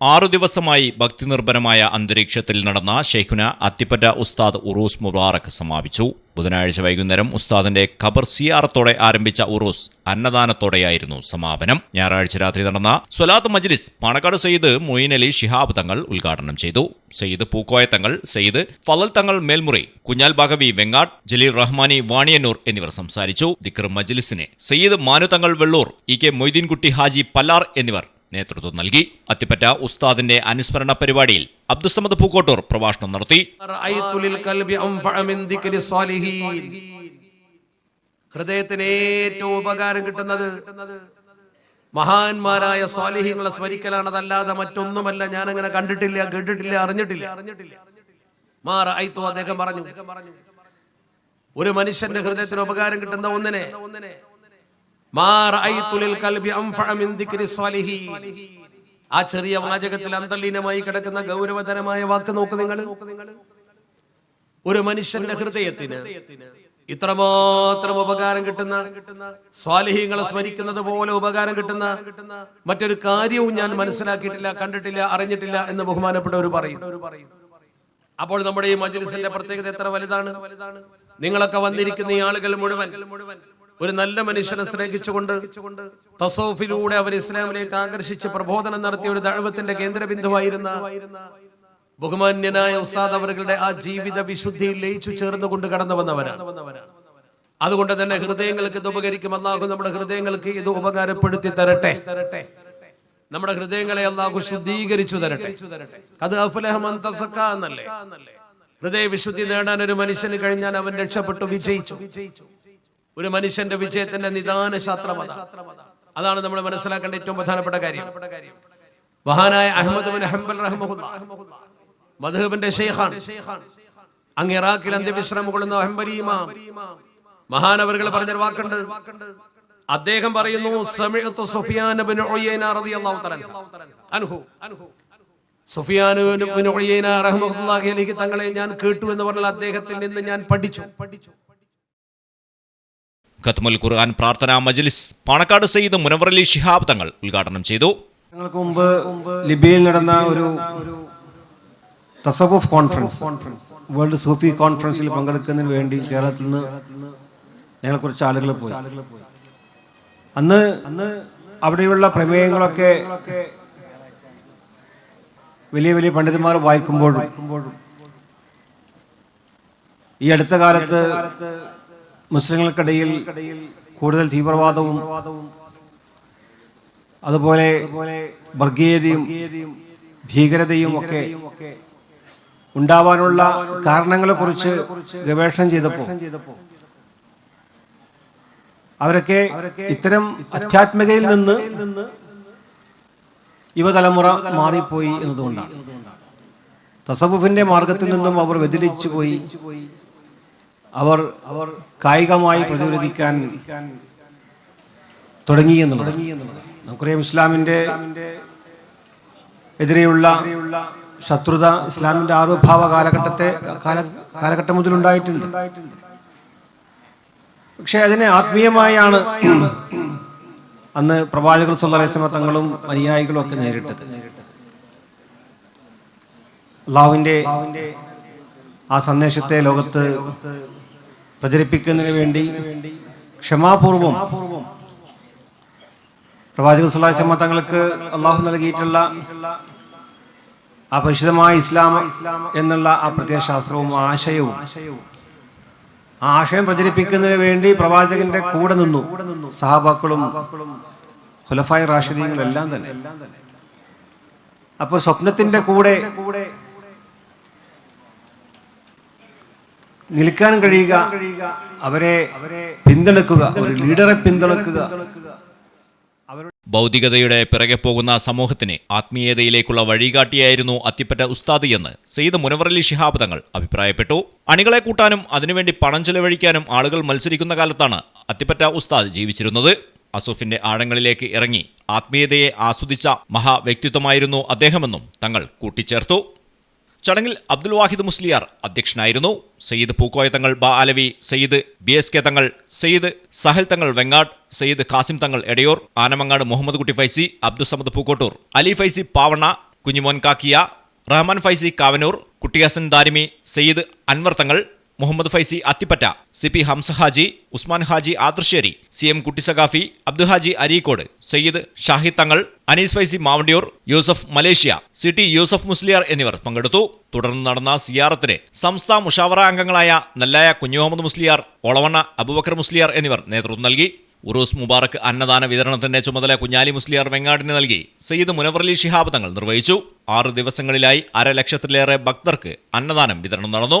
ആറു ദിവസമായി ഭക്തിനിർഭരമായ അന്തരീക്ഷത്തിൽ നടന്ന ഷെയ്ഖുന അത്തിപ്പറ്റ ഉസ്താദ് ഉറൂസ് മുബാറക് സമാപിച്ചു. ബുധനാഴ്ച വൈകുന്നേരം ഉസ്താദിന്റെ ഖബർ സിയാറത്തോടെ ആരംഭിച്ച ഉറൂസ് അന്നദാനത്തോടെയായിരുന്നു സമാപനം. ഞായറാഴ്ച രാത്രി നടന്ന സ്വലാത്ത് മജ്ലിസ് പാണക്കാട് സെയ്ദ് മൊയ്ൻ അലി ശിഹാബ് തങ്ങൾ ഉദ്ഘാടനം ചെയ്തു. സെയ്ദ് പൂക്കോയ തങ്ങൾ സെയ്ദ് ഫലൽ തങ്ങൾ മേൽമുറി കുഞ്ഞാൽ ബാഗവി വെങ്ങാട് ജലീൽ റഹ്മാനി വാണിയന്നൂർ എന്നിവർ സംസാരിച്ചു. ദിക്കർ മജ്ലിസിനെ സെയ്ദ് മാനു തങ്ങൾ വെള്ളൂർ ഇ കെ മൊയ്തീൻകുട്ടി ഹാജി പല്ലാർ എന്നിവർ നേതൃത്വം നൽകി. അത്തിപ്പറ്റ ഉസ്താദിന്റെ അനുസ്മരണ പരിപാടിയിൽ അബ്ദുസമദ് പൂക്കോട്ടൂർ പ്രഭാഷണം നടത്തി. ഹൃദയത്തിന് ഏറ്റവും ഉപകാരം കിട്ടുന്നത് മഹാന്മാരായ സ്വാലിഹ്യങ്ങളെ സ്മരിക്കലാണതല്ലാതെ മറ്റൊന്നുമല്ല. ഞാൻ അങ്ങനെ കണ്ടിട്ടില്ല കേട്ടിട്ടില്ല അറിഞ്ഞിട്ടില്ല. അറിഞ്ഞിട്ടില്ല മാറ അദ്ദേഹം പറഞ്ഞു ഒരു മനുഷ്യന്റെ ഹൃദയത്തിന് ഉപകാരം കിട്ടുന്ന ഒന്നിനെ ഒന്നിനെ ആ ചെറിയ വാചകത്തിൽ അന്തർലീനമായി കിടക്കുന്ന ഗൗരവതരമായ വാക്ക് നോക്ക് നിങ്ങൾ. ഒരു മനുഷ്യന്റെ ഹൃദയത്തിന് ഇത്രമാത്രം ഉപകാരം കിട്ടുന്ന സ്വാലിഹീങ്ങളെ സ്മരിക്കുന്നത് പോലെ ഉപകാരം കിട്ടുന്ന മറ്റൊരു കാര്യവും ഞാൻ മനസ്സിലാക്കിയിട്ടില്ല കണ്ടിട്ടില്ല അറിഞ്ഞിട്ടില്ല എന്ന് ബഹുമാനപ്പെട്ടവർ പറയും. അപ്പോൾ നമ്മുടെ ഈ മജ്ലിസിന്റെ പ്രത്യേകത എത്ര വലുതാണ്? നിങ്ങളൊക്കെ വന്നിരിക്കുന്ന ഈ ആളുകൾ മുഴുവൻ ഒരു നല്ല മനുഷ്യനെ സ്നേഹിച്ചുകൊണ്ട് തസോഫിലൂടെ അവർ ഇസ്ലാമിലേക്ക് ആകർഷിച്ച് പ്രബോധനം നടത്തിയ ഒരു ദഴവത്തിന്റെ കേന്ദ്ര ബിന്ദുവായിരുന്ന ബഹുമാന്യനായ ഉസ്താദ് അവരുടെ ആ ജീവിത വിശുദ്ധിയിൽ ലയിച്ചു ചേർന്നുകൊണ്ട് കടന്നു വന്നവരാണ്. അതുകൊണ്ട് തന്നെ ഹൃദയങ്ങൾക്ക് ഇത് ഉപകരിക്കും. അള്ളാഹു നമ്മുടെ ഹൃദയങ്ങൾക്ക് ഇത് ഉപകാരപ്പെടുത്തി തരട്ടെ. നമ്മുടെ ഹൃദയങ്ങളെ അള്ളാഹു ശുദ്ധീകരിച്ചു തരട്ടെ. അത് അഫുലഹമൻ തസക്ക എന്നല്ലേ? ഹൃദയ വിശുദ്ധി നേടാൻ ഒരു മനുഷ്യന് കഴിഞ്ഞാൽ അവൻ രക്ഷപ്പെട്ടു വിജയിച്ചു. ഒരു മനുഷ്യന്റെ വിജയത്തിന്റെ നിദാന ശാസ്ത്രമത അതാണ് നമ്മൾ മനസ്സിലാക്കേണ്ട ഏറ്റവും പ്രധാനപ്പെട്ട കാര്യം. മഹാനായ അഹമ്മദ് ബിൻ ഹംബൽ മധുബിന്റെ ഷെയ്ഖാൻ അങ്ങ് ഇറാഖിൽ അന്ത്യവിശ്രമം കൊള്ളുന്ന ഹംബലി ഇമാം. മഹാനവറുകൾ പറഞ്ഞൊരു വാക്കുണ്ട്. അദ്ദേഹം പറയുന്നു സുഫിയാൻ തങ്ങളെ ഞാൻ കേട്ടു എന്ന് പറഞ്ഞാൽ അദ്ദേഹത്തിൽ നിന്ന് ഞാൻ പഠിച്ചു പഠിച്ചു. ഖത്മുൽ ഖുർആൻ പ്രാർത്ഥനാ മജ്ലിസ് പാണക്കാട് സയ്യിദ് മുനവറലി ശിഹാബ് തങ്ങൾ ഉദ്ഘാടനം ചെയ്തു. ഞങ്ങൾക്ക് മുമ്പ് ലിബിയയിൽ നടന്ന ഒരു തസവുഫ് കോൺഫറൻസ് വേൾഡ് സൂഫി കോൺഫറൻസിൽ പങ്കെടുക്കുന്നതിന് വേണ്ടി കേരളത്തിൽ നിന്ന് ഞങ്ങൾ കുറച്ച് ആളുകൾ പോയി. അന്ന് അന്ന് അവിടെയുള്ള പ്രമേയങ്ങളൊക്കെ വലിയ വലിയ പണ്ഡിതന്മാർ വായിക്കുമ്പോഴും ഈ അടുത്ത കാലത്ത് മുസ്ലിങ്ങൾക്കിടയിൽ കൂടുതൽ തീവ്രവാദവും അതുപോലെ വർഗീയതയും ഭീകരതയും ഒക്കെ ഉണ്ടാവാനുള്ള കാരണങ്ങളെ കുറിച്ച് ഗവേഷണം ചെയ്തപ്പോൾ അവരൊക്കെ ഇത്തരം അധ്യാത്മികയിൽ നിന്ന് യുവതലമുറ മാറിപ്പോയി എന്നതുകൊണ്ടാണ്. തസവുഫിന്റെ മാർഗത്തിൽ നിന്നും അവർ വ്യതിലിച്ചു പോയി അവർ അവർ കായികമായി പ്രതിരോധിക്കാൻ തുടങ്ങി എന്നുള്ളത് നമുക്കറിയാം ഇസ്ലാമിന്റെ എതിരെയുള്ള ശത്രുത ഇസ്ലാമിന്റെ ആവിർഭാവ കാലഘട്ടത്തെ കാല കാലഘട്ടം മുതൽ ഉണ്ടായിട്ടുണ്ട് പക്ഷെ അതിനെ ആത്മീയമായാണ് അന്ന് പ്രവാചകർ സല്ലാസ്ലമ തങ്ങളും അനുയായികളും ഒക്കെ നേരിട്ടത്. അള്ളാഹുവിന്റെ ആ സന്ദേശത്തെ ലോകത്ത് പ്രചരിപ്പിക്കുന്നതിന് വേണ്ടി ക്ഷമാപൂർവം പ്രവാചക സുല്ലാസ്ലമ തങ്ങൾക്ക് അള്ളാഹു നൽകിയിട്ടുള്ള ആ പരിശുദ്ധമായ ഇസ്ലാം എന്നുള്ള ആ പ്രത്യയശാസ്ത്രവും ആശയവും ആ ആശയം പ്രചരിപ്പിക്കുന്നതിന് വേണ്ടി പ്രവാചകന്റെ കൂടെ നിന്നു. സഹാബാക്കളും ഖുലഫായ റാഷിദീങ്ങളും എല്ലാം തന്നെ. അപ്പോൾ സ്വപ്നത്തിന്റെ കൂടെ നിൽക്കാൻ കഴിയുക അവരെ പിന്തുണക്കുക ഒരു ലീഡറെ പിന്തുണക്കുക ഭൗതികതയുടെ പിറകെ പോകുന്ന സമൂഹത്തിന് ആത്മീയതയിലേക്കുള്ള വഴികാട്ടിയായിരുന്നു അത്തിപ്പറ്റ ഉസ്താദ് എന്ന് സെയ്ദ് മുനവറലി ഷിഹാബ് തങ്ങൾ അഭിപ്രായപ്പെട്ടു. അണികളെ കൂട്ടാനും അതിനുവേണ്ടി പണം ചെലവഴിക്കാനും ആളുകൾ മത്സരിക്കുന്ന കാലത്താണ് അത്തിപ്പറ്റ ഉസ്താദ് ജീവിച്ചിരുന്നത്. അസൂഫിന്റെ ആഴങ്ങളിലേക്ക് ഇറങ്ങി ആത്മീയതയെ ആസ്വദിച്ച മഹാവ്യക്തിത്വമായിരുന്നു അദ്ദേഹമെന്നും തങ്ങൾ കൂട്ടിച്ചേർത്തു. ചടങ്ങിൽ അബ്ദുൽ വാഹിദ് മുസ്ലിയാർ അധ്യക്ഷനായിരുന്നു. സയ്യിദ് പൂക്കോയ തങ്ങൾ ബ Alavi Sayyid B S K Thangal Sayyid Sahal തങ്ങൾ വെങ്ങാട് സയ്യിദ് ഖാസിം തങ്ങൾ എടയൂർ ആനമങ്ങാട് മുഹമ്മദ് കുട്ടി Faizy Abdussamad Pookkottur Ali Faizy പാവണ Kunjumon കാക്കിയ Rahman Faizy Kavanur Kuttihasan Darimi Sayyid Anwar Thangal Muhammad Faizy Athippatta C P Hamzahaji Usman Haji Adarsheri C M Kuttisaqafi Abduhaji Areekode Sayyid Shahid Thangal Anees Faizy Mavandiyur Yusuf Malaysia C T Yusuf Musliyar എന്നിവർ പങ്കെടുത്തു. തുടർന്ന് നടന്ന സിയാറത്തിന് സംസ്ഥാന മുഷാവറ അംഗങ്ങളായ നല്ലായ കുഞ്ഞുമുഹമ്മദ് മുസ്ലിയാർ ഒളവണ്ണ അബുബക്കർ മുസ്ലിയാർ എന്നിവർ നേതൃത്വം നൽകി. ഉറൂസ് മുബാറക്ക് അന്നദാന വിതരണത്തിന്റെ ചുമതല കുഞ്ഞാലി മുസ്ലിയാർ വെങ്ങാടിന് നൽകി. സയ്യിദ് മുനവറലി ശിഹാബ് തങ്ങൾ നിർവഹിച്ചു. ആറ് ദിവസങ്ങളിലായി അര ലക്ഷത്തിലേറെ ഭക്തർക്ക് അന്നദാനം വിതരണം നടന്നു.